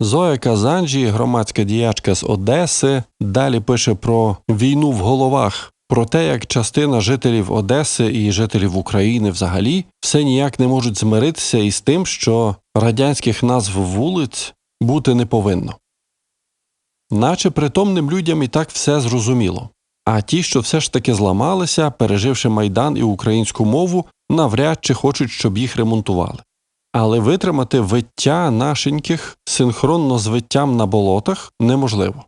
Зоя Казанджі, громадська діячка з Одеси, далі пише про війну в головах, про те, як частина жителів Одеси і жителів України взагалі все ніяк не можуть змиритися із тим, що радянських назв вулиць бути не повинно. Наче притомним людям і так все зрозуміло. А ті, що все ж таки зламалися, переживши майдан і українську мову, навряд чи хочуть, щоб їх ремонтували. Але витримати виття нашеньких синхронно з виттям на болотах неможливо.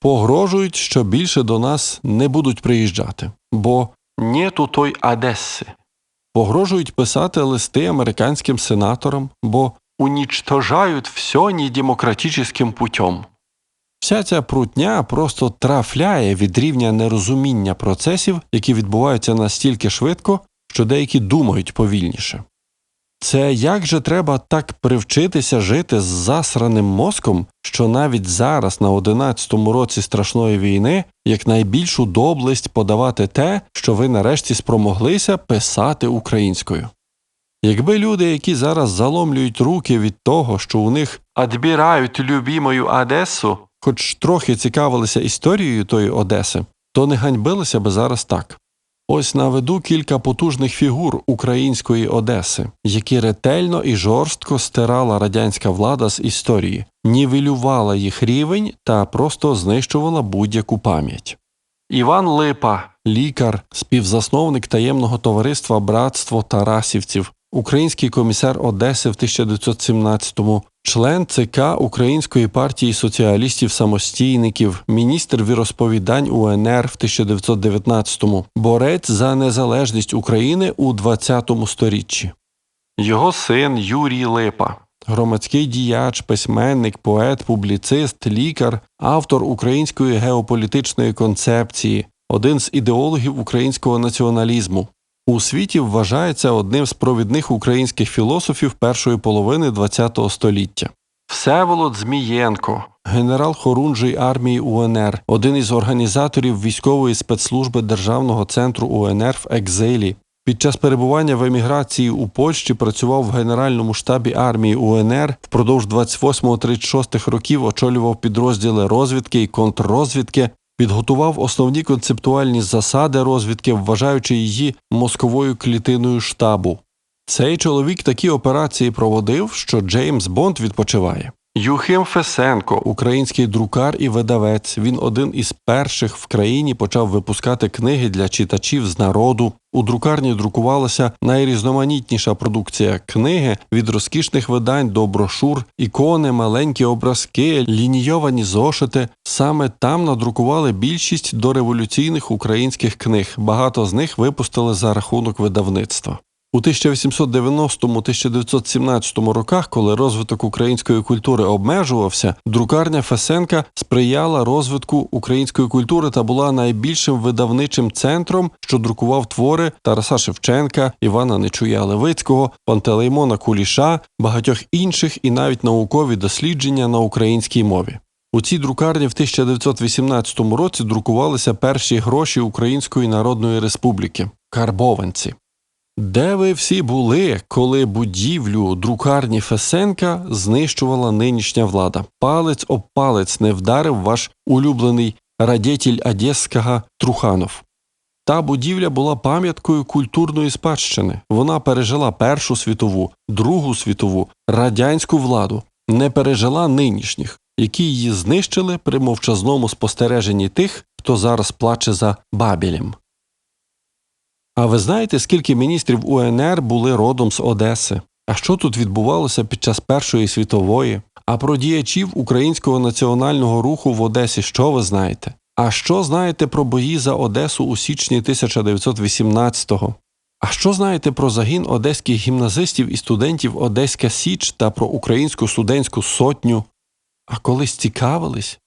Погрожують, що більше до нас не будуть приїжджати, бо нету той Одеси. Погрожують писати листи американським сенаторам, бо унічтожають все недемократичним путем. Вся ця прутня просто трафляє від рівня нерозуміння процесів, які відбуваються настільки швидко, що деякі думають повільніше. Це як же треба так привчитися жити з засраним мозком, що навіть зараз, на одинадцятому році страшної війни, як найбільшу доблесть подавати те, що ви нарешті спромоглися писати українською. Якби люди, які зараз заломлюють руки від того, що у них «адбирають любімою Одесу, хоч трохи цікавилися історією тої Одеси, то не ганьбилися би зараз так. Ось наведу кілька потужних фігур української Одеси, які ретельно і жорстко стирала радянська влада з історії, нівелювала їх рівень та просто знищувала будь-яку пам'ять. Іван Липа, лікар, співзасновник таємного товариства Братство Тарасівців, український комісар Одеси в 1917-му, член ЦК Української партії соціалістів-самостійників, міністр віросповідань УНР в 1919-му, борець за незалежність України у 20-му сторіччі. Його син Юрій Липа, громадський діяч, письменник, поет, публіцист, лікар, автор української геополітичної концепції, один з ідеологів українського націоналізму. У світі вважається одним з провідних українських філософів першої половини ХХ століття. Всеволод Змієнко, генерал хорунжий армії УНР, один із організаторів військової спецслужби Державного центру УНР в екзилі. Під час перебування в еміграції у Польщі працював в Генеральному штабі армії УНР впродовж 28-36 років очолював підрозділи розвідки і контррозвідки, підготував основні концептуальні засади розвідки, вважаючи її мозковою клітиною штабу. Цей чоловік такі операції проводив, що Джеймс Бонд відпочиває. Юхим Фесенко, український друкар і видавець. Він один із перших в країні почав випускати книги для читачів з народу. У друкарні друкувалася найрізноманітніша продукція книги від розкішних видань до брошур, ікони, маленькі образки, лінійовані зошити. Саме там надрукували більшість дореволюційних українських книг. Багато з них випустили за рахунок видавництва. У 1890-1917 роках, коли розвиток української культури обмежувався, друкарня Фесенка сприяла розвитку української культури та була найбільшим видавничим центром, що друкував твори Тараса Шевченка, Івана Нечуя Левицького, Пантелеймона Куліша, багатьох інших і навіть наукові дослідження на українській мові. У цій друкарні в 1918 році друкувалися перші гроші Української Народної Республіки карбованці. Де ви всі були, коли будівлю друкарні Фесенка знищувала нинішня влада? Палець об палець не вдарив ваш улюблений радетель Одеського Труханов. Та будівля була пам'яткою культурної спадщини. Вона пережила Першу світову, Другу світову, радянську владу, не пережила нинішніх, які її знищили при мовчазному спостереженні тих, хто зараз плаче за Бабілем. А ви знаєте, скільки міністрів УНР були родом з Одеси? А що тут відбувалося під час Першої світової? А про діячів українського національного руху в Одесі що ви знаєте? А що знаєте про бої за Одесу у січні 1918-го? А що знаєте про загін одеських гімназистів і студентів Одеська Січ та про українську студентську сотню? А колись цікавились?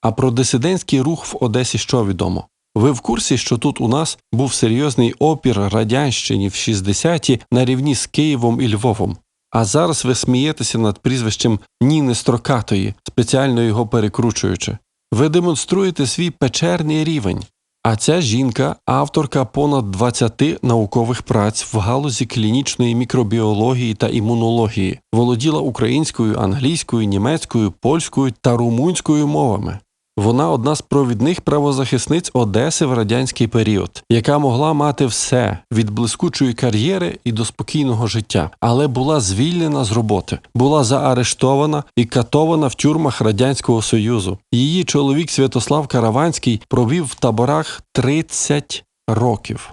А про дисидентський рух в Одесі що відомо? Ви в курсі, що тут у нас був серйозний опір радянщині в 60-ті на рівні з Києвом і Львовом. А зараз ви смієтеся над прізвищем Ніни Строкатої, спеціально його перекручуючи. Ви демонструєте свій печерний рівень. А ця жінка авторка понад 20 наукових праць в галузі клінічної мікробіології та імунології, володіла українською, англійською, німецькою, польською та румунською мовами. Вона одна з провідних правозахисниць Одеси в радянський період, яка могла мати все від блискучої кар'єри і до спокійного життя, але була звільнена з роботи, була заарештована і катована в тюрмах Радянського Союзу. Її чоловік Святослав Караванський провів в таборах 30 років.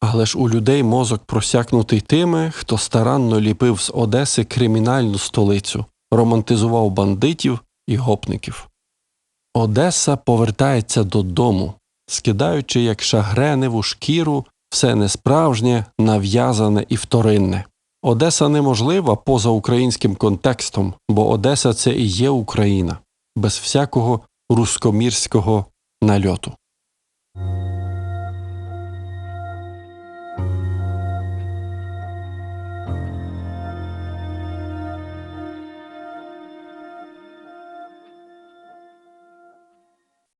Але ж у людей мозок просякнутий тими, хто старанно ліпив з Одеси кримінальну столицю, романтизував бандитів і гопників. Одеса повертається додому, скидаючи як шагреневу шкіру все несправжнє, нав'язане і вторинне. Одеса неможлива поза українським контекстом, бо Одеса це і є Україна, без всякого рускомірського нальоту.